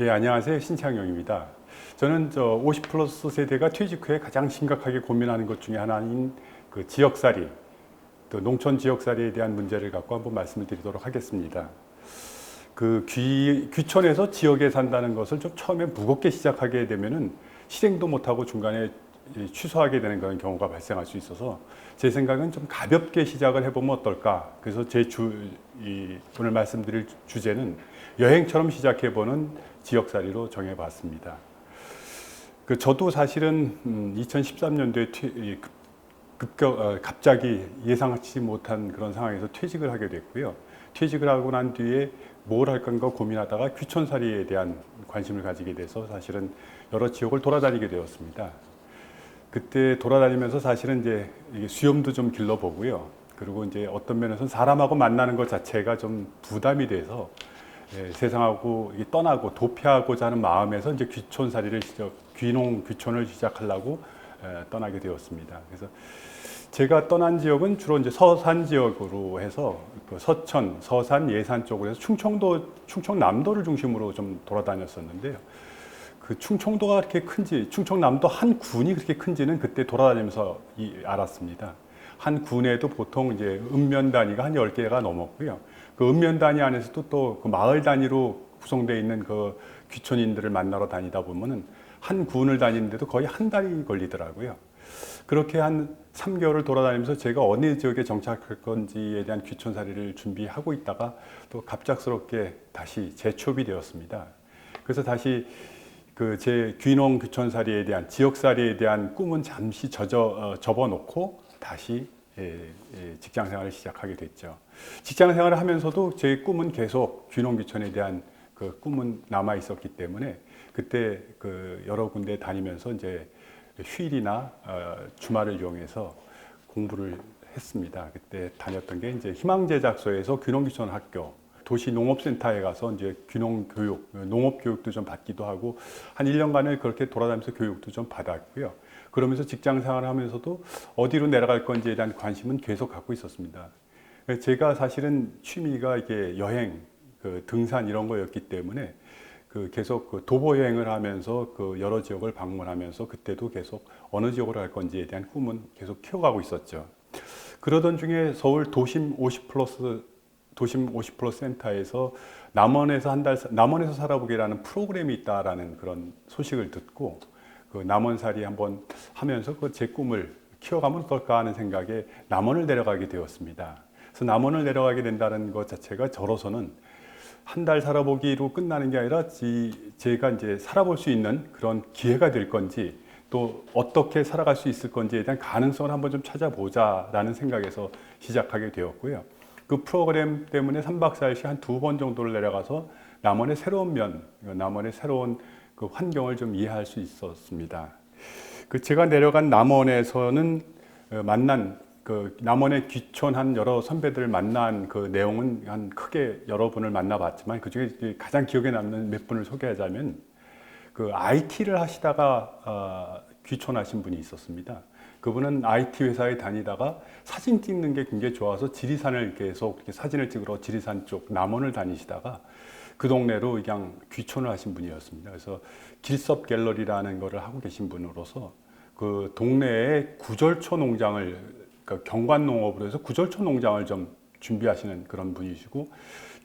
예, 안녕하세요. 신창영입니다. 저는 저 50 플러스 세대가 퇴직 후에 가장 심각하게 고민하는 것 중에 하나인 그 지역살이, 또 농촌 지역살이에 대한 문제를 갖고 한번 말씀을 드리도록 하겠습니다. 그 귀, 귀촌에서 지역에 산다는 것을 좀 처음에 무겁게 시작하게 되면은 실행도 못하고 중간에 이 취소하게 되는 그런 경우가 발생할 수 있어서 제 생각은 좀 가볍게 시작을 해보면 어떨까. 그래서 제 주, 이, 오늘 말씀드릴 주제는 여행처럼 시작해보는 지역살이로 정해봤습니다. 그 저도 사실은 음, 2013년도에 퇴, 이 급, 급격, 어, 갑자기 예상치 못한 그런 상황에서 퇴직을 하게 됐고요. 퇴직을 하고 난 뒤에 뭘 할 건가 고민하다가 귀촌살이에 대한 관심을 가지게 돼서 사실은 여러 지역을 돌아다니게 되었습니다. 그때 돌아다니면서 사실은 이제 수염도 좀 길러보고요. 그리고 이제 어떤 면에서는 사람하고 만나는 것 자체가 좀 부담이 돼서 예, 세상하고 떠나고 도피하고자 하는 마음에서 이제 귀촌살이를 시작, 귀농 귀촌을 시작하려고 에, 떠나게 되었습니다. 그래서 제가 떠난 지역은 주로 이제 서산 지역으로 해서 그 서천, 서산, 예산 쪽으로 해서 충청도, 충청남도를 중심으로 좀 돌아다녔었는데요. 그 충청도가 그렇게 큰지, 충청남도 한 군이 그렇게 큰지는 그때 돌아다니면서 이, 알았습니다. 한 군에도 보통 이제 읍면 단위가 한 10개가 넘었고요. 그 읍면 단위 안에서도 또 그 마을 단위로 구성되어 있는 그 귀촌인들을 만나러 다니다 보면은 한 군을 다니는데도 거의 한 달이 걸리더라고요. 그렇게 한 3개월을 돌아다니면서 제가 어느 지역에 정착할 건지에 대한 귀촌살이를 준비하고 있다가 또 갑작스럽게 다시 재취업이 되었습니다. 그래서 다시 그 제 귀농 귀촌살이에 대한 지역살이에 대한 꿈은 잠시 젖어, 어, 접어놓고 다시 예, 예, 직장 생활을 시작하게 됐죠. 직장 생활을 하면서도 제 꿈은 계속 귀농 귀촌에 대한 그 꿈은 남아 있었기 때문에 그때 그 여러 군데 다니면서 이제 휴일이나 어, 주말을 이용해서 공부를 했습니다. 그때 다녔던 게 이제 희망제작소에서 귀농귀촌 학교, 도시 농업센터에 가서 이제 귀농 교육, 농업 교육도 좀 받기도 하고 한 1년간을 그렇게 돌아다니면서 교육도 좀 받았고요. 그러면서 직장 생활을 하면서도 어디로 내려갈 건지에 대한 관심은 계속 갖고 있었습니다. 제가 사실은 취미가 이게 여행, 그 등산 이런 거였기 때문에 그 계속 그 도보 여행을 하면서 그 여러 지역을 방문하면서 그때도 계속 어느 지역으로 갈 건지에 대한 꿈은 계속 키워가고 있었죠. 그러던 중에 서울 도심 50 플러스 도심 50 플러스 센터에서 남원에서 한 달 남원에서 살아보기라는 프로그램이 있다라는 그런 소식을 듣고 그 남원살이 한번 하면서 그 제 꿈을 키워가면 어떨까 하는 생각에 남원을 내려가게 되었습니다. 그래서 남원을 내려가게 된다는 것 자체가 저로서는 한 달 살아보기로 끝나는 게 아니라 지, 제가 이제 살아볼 수 있는 그런 기회가 될 건지 또 어떻게 살아갈 수 있을 건지에 대한 가능성을 한번 좀 찾아보자라는 생각에서 시작하게 되었고요. 그 프로그램 때문에 3박 4일씩 한 두 번 정도를 내려가서 남원의 새로운 면, 남원의 새로운 그 환경을 좀 이해할 수 있었습니다. 그 제가 내려간 남원에서는 어, 만난 그 남원에 귀촌한 여러 선배들을 만난 그 내용은 한 크게 여러 분을 만나봤지만 그 중에 가장 기억에 남는 몇 분을 소개하자면 그 IT를 하시다가 어, 귀촌하신 분이 있었습니다. 그분은 IT 회사에 다니다가 사진 찍는 게 굉장히 좋아서 지리산을 계속 이렇게 사진을 찍으러 지리산 쪽 남원을 다니시다가 그 동네로 그냥 귀촌을 하신 분이었습니다. 그래서 길섭 갤러리라는 거를 하고 계신 분으로서 그 동네에 구절초 농장을 그러니까 경관 농업으로 해서 구절초 농장을 좀 준비하시는 그런 분이시고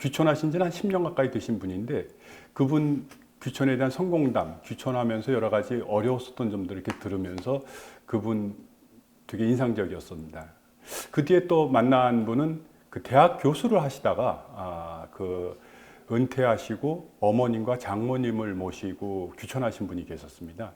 귀촌하신 지는 한 10년 가까이 되신 분인데 그분 귀촌에 대한 성공담, 귀촌하면서 여러 가지 어려웠었던 점들을 이렇게 들으면서 그분 되게 인상적이었습니다. 그 뒤에 또 만난 분은 그 대학 교수를 하시다가 아, 그 은퇴하시고 어머님과 장모님을 모시고 귀촌하신 분이 계셨습니다.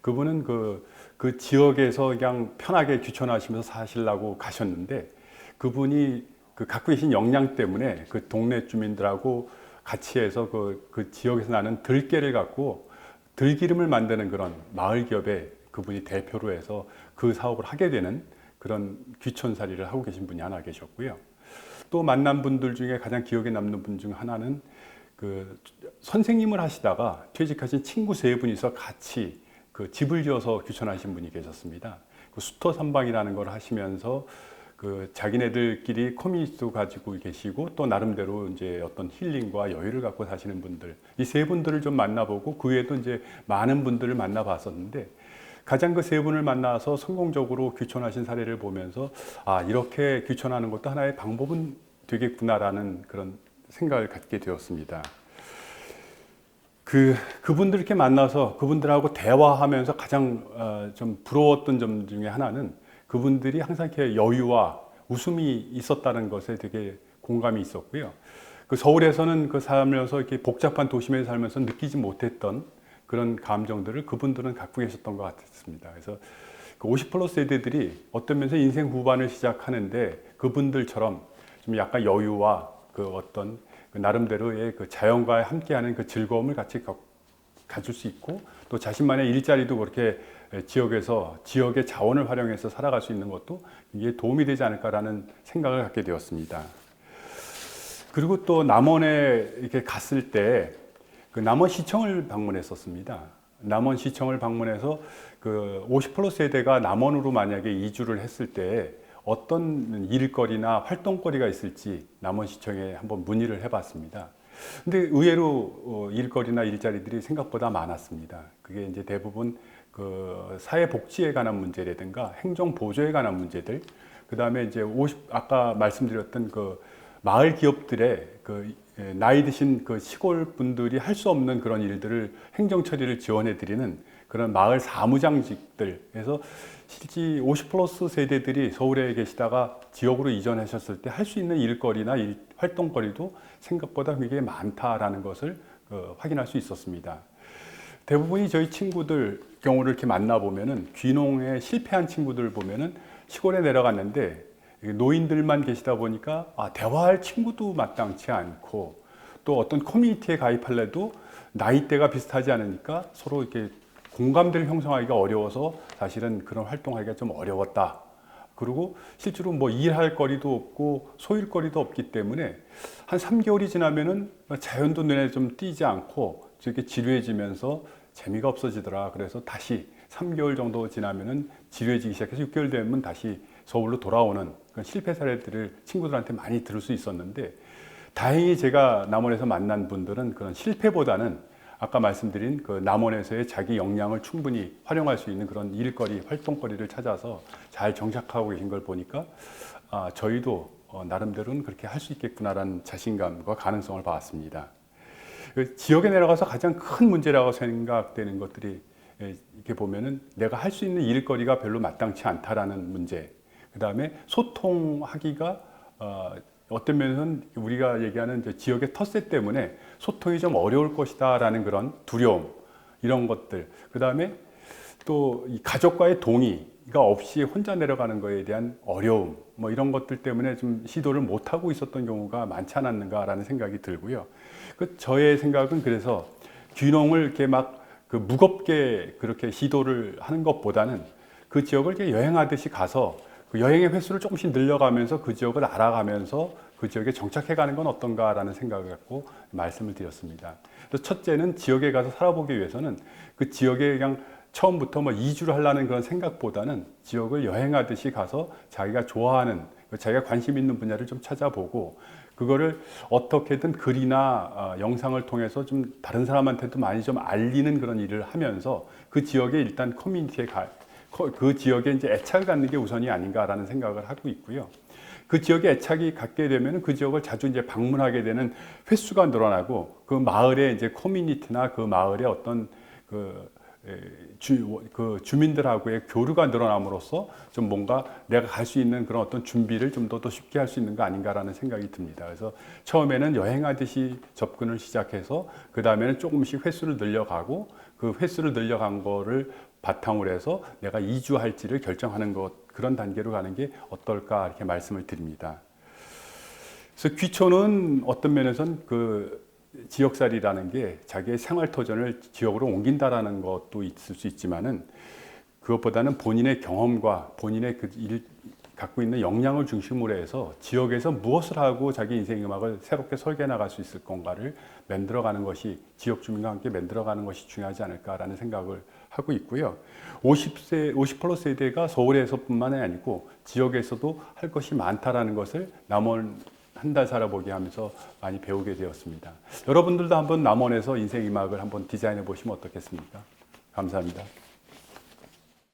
그분은 그, 그 지역에서 그냥 편하게 귀촌하시면서 사시려고 가셨는데 그분이 그 갖고 계신 역량 때문에 그 동네 주민들하고 같이 해서 그, 그 지역에서 나는 들깨를 갖고 들기름을 만드는 그런 마을 기업에 그분이 대표로 해서 그 사업을 하게 되는 그런 귀촌살이를 하고 계신 분이 하나 계셨고요. 또 만난 분들 중에 가장 기억에 남는 분 중 하나는 그 선생님을 하시다가 퇴직하신 친구 세 분이서 같이 그 집을 지어서 귀촌하신 분이 계셨습니다. 그 수터 삼방이라는 걸 하시면서 그 자기네들끼리 커뮤니티도 가지고 계시고 또 나름대로 이제 어떤 힐링과 여유를 갖고 사시는 분들 이 세 분들을 좀 만나보고 그 외에도 이제 많은 분들을 만나봤었는데 가장 그 세 분을 만나서 성공적으로 귀촌하신 사례를 보면서 아 이렇게 귀촌하는 것도 하나의 방법은 되겠구나라는 그런 생각을 갖게 되었습니다. 그 그분들 이렇게 만나서 그분들하고 대화하면서 가장 어, 좀 부러웠던 점 중에 하나는 그분들이 항상 이렇게 여유와 웃음이 있었다는 것에 되게 공감이 있었고요. 그 서울에서는 그 살면서 이렇게 복잡한 도심에 살면서 느끼지 못했던 그런 감정들을 그분들은 갖고 계셨던 것 같습니다. 그래서 그 50 플러스 세대들이 어떤 면에서 인생 후반을 시작하는데 그분들처럼 좀 약간 여유와 그 어떤 그 나름대로의 그 자연과 함께하는 그 즐거움을 같이 가, 가질 수 있고 또 자신만의 일자리도 그렇게 지역에서 지역의 자원을 활용해서 살아갈 수 있는 것도 이게 도움이 되지 않을까라는 생각을 갖게 되었습니다. 그리고 또 남원에 이렇게 갔을 때 그 남원 시청을 방문했었습니다. 남원 시청을 방문해서 그 50 플러스 세대가 남원으로 만약에 이주를 했을 때 어떤 일거리나 활동거리가 있을지 남원시청에 한번 문의를 해봤습니다. 근데 의외로 어, 일거리나 일자리들이 생각보다 많았습니다. 그게 이제 대부분 그 사회복지에 관한 문제라든가 행정보조에 관한 문제들, 그 다음에 이제 50, 아까 말씀드렸던 그 마을 기업들의 그 예, 나이 드신 그 시골 분들이 할 수 없는 그런 일들을 행정 처리를 지원해 드리는 그런 마을 사무장직들에서 실제 50 플러스 세대들이 서울에 계시다가 지역으로 이전하셨을 때 할 수 있는 일거리나 일, 활동거리도 생각보다 굉장히 많다라는 것을 어, 확인할 수 있었습니다. 대부분이 저희 친구들 경우를 이렇게 만나 보면은 귀농에 실패한 친구들 보면은 시골에 내려갔는데 노인들만 계시다 보니까 아, 대화할 친구도 마땅치 않고 또 어떤 커뮤니티에 가입할래도 나이대가 비슷하지 않으니까 서로 이렇게 공감대를 형성하기가 어려워서 사실은 그런 활동하기가 좀 어려웠다. 그리고 실제로 뭐 일할 거리도 없고 소일 거리도 없기 때문에 한 3개월이 지나면은 자연도 눈에 좀 띄지 않고 이렇게 지루해지면서 재미가 없어지더라. 그래서 다시 3개월 정도 지나면은 지루해지기 시작해서 6개월 되면 다시 서울로 돌아오는 그런 실패 사례들을 친구들한테 많이 들을 수 있었는데 다행히 제가 남원에서 만난 분들은 그런 실패보다는 아까 말씀드린 그 남원에서의 자기 역량을 충분히 활용할 수 있는 그런 일거리, 활동거리를 찾아서 잘 정착하고 계신 걸 보니까 아, 저희도 어, 나름대로는 그렇게 할 수 있겠구나라는 자신감과 가능성을 봤습니다. 그 지역에 내려가서 가장 큰 문제라고 생각되는 것들이 예, 이렇게 보면은 내가 할 수 있는 일거리가 별로 마땅치 않다라는 문제. 그 다음에 소통하기가 어, 어떤 면에서는 우리가 얘기하는 지역의 텃세 때문에 소통이 좀 어려울 것이다라는 그런 두려움 이런 것들. 그 다음에 또이 가족과의 동의 가 없이 혼자 내려가는 거에 대한 어려움 뭐 이런 것들 때문에 좀 시도를 못 하고 있었던 경우가 많지 않았는가라는 생각이 들고요. 그 저의 생각은 그래서 귀농을 이렇게 막 그 무겁게 그렇게 시도를 하는 것보다는 그 지역을 이렇게 여행하듯이 가서 그 여행의 횟수를 조금씩 늘려가면서 그 지역을 알아가면서 그 지역에 정착해가는 건 어떤가라는 생각을 갖고 말씀을 드렸습니다. 그래서 첫째는 지역에 가서 살아보기 위해서는 그 지역에 그냥 처음부터 뭐 이주를 하려는 그런 생각보다는 지역을 여행하듯이 가서 자기가 좋아하는 그 자기가 관심 있는 분야를 좀 찾아보고 그거를 어떻게든 글이나 어, 영상을 통해서 좀 다른 사람한테도 많이 좀 알리는 그런 일을 하면서 그 지역에 일단 커뮤니티에 가, 그 지역에 이제 애착을 갖는 게 우선이 아닌가라는 생각을 하고 있고요. 그 지역에 애착이 갖게 되면 그 지역을 자주 이제 방문하게 되는 횟수가 늘어나고 그 마을의 이제 커뮤니티나 그 마을의 어떤 그 주, 그 주민들하고의 교류가 늘어남으로써 좀 뭔가 내가 갈 수 있는 그런 어떤 준비를 좀 더 더 쉽게 할 수 있는 거 아닌가라는 생각이 듭니다. 그래서 처음에는 여행하듯이 접근을 시작해서 그 다음에는 조금씩 횟수를 늘려가고 그 횟수를 늘려간 거를 바탕으로 해서 내가 이주할지를 결정하는 것 그런 단계로 가는 게 어떨까 이렇게 말씀을 드립니다. 그래서 귀촌은 어떤 면에서는 그 지역살이라는 게 자기의 생활 터전을 지역으로 옮긴다라는 것도 있을 수 있지만은 그것보다는 본인의 경험과 본인의 그 일, 갖고 있는 역량을 중심으로 해서 지역에서 무엇을 하고 자기 인생 음악을 새롭게 설계해 나갈 수 있을 건가를 만들어가는 것이 지역 주민과 함께 만들어가는 것이 중요하지 않을까라는 생각을 하고 있고요. 50세, 50 플러스 세대가 서울에서뿐만이 아니고 지역에서도 할 것이 많다라는 것을 남원 한 달 살아보기 하면서 많이 배우게 되었습니다. 여러분들도 한번 남원에서 인생 음악을 한번 디자인해 보시면 어떻겠습니까? 감사합니다.